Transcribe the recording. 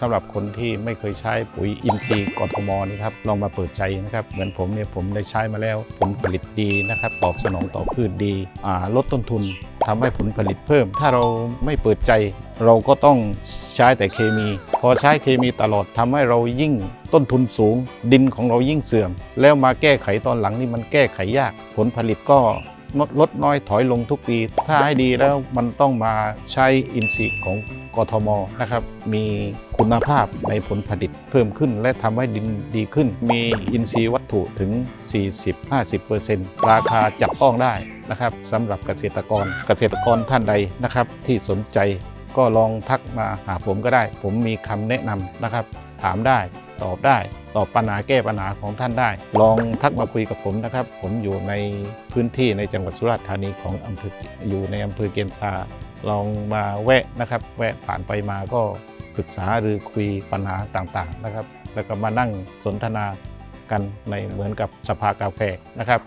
สำหรับคนที่ไม่เคยใช้ปุ๋ยอินทรีย์กทมนี่ครับลองมาเปิดใจนะครับเหมือนผมเนี่ยผมได้ใช้มาแล้วผลผลิตดีนะครับตอบสนองต่อพืชดีลดต้นทุนทำให้ผลผลิตเพิ่ม ถ้าเราไม่เปิดใจ เราก็ต้องใช้แต่เคมี พอใช้เคมีตลอดทำให้เรายิ่งต้นทุนสูง ดินของเรายิ่งเสื่อม แล้วมาแก้ไขตอนหลังนี่มันแก้ไขยาก ผลผลิตก็ ลดน้อยถอยลงทุกปี ถ้าให้ดีแล้วมันต้องมาใช้อินทรีย์ของกทมนะครับ มีคุณภาพในผลผลิตเพิ่มขึ้น และทำให้ดินดีขึ้น มีอินทรีย์วัตถุถึง 40-50%ราคาจับต้องได้นะครับสำหรับเกษตรกรเกษตรกรท่านใดนะครับที่สนใจก็ลองทักมาหาผมก็ได้ ผมมีคำแนะนำนะครับ ถามได้ตอบได้ ตอบปัญหาแก้ปัญหาของท่านได้ ลองทักมาคุยกับผมนะครับ ผมอยู่ในพื้นที่ในจังหวัดสุราษฎร์ธานีของอำเภออยู่ในอำเภอเกียนซาลองมาแวะนะครับ แวะผ่านไปมาก็ปรึกษาหรือคุยปัญหาต่างๆนะครับ แล้วก็มานั่งสนทนากันในเหมือนกับสภากาแฟนะครับ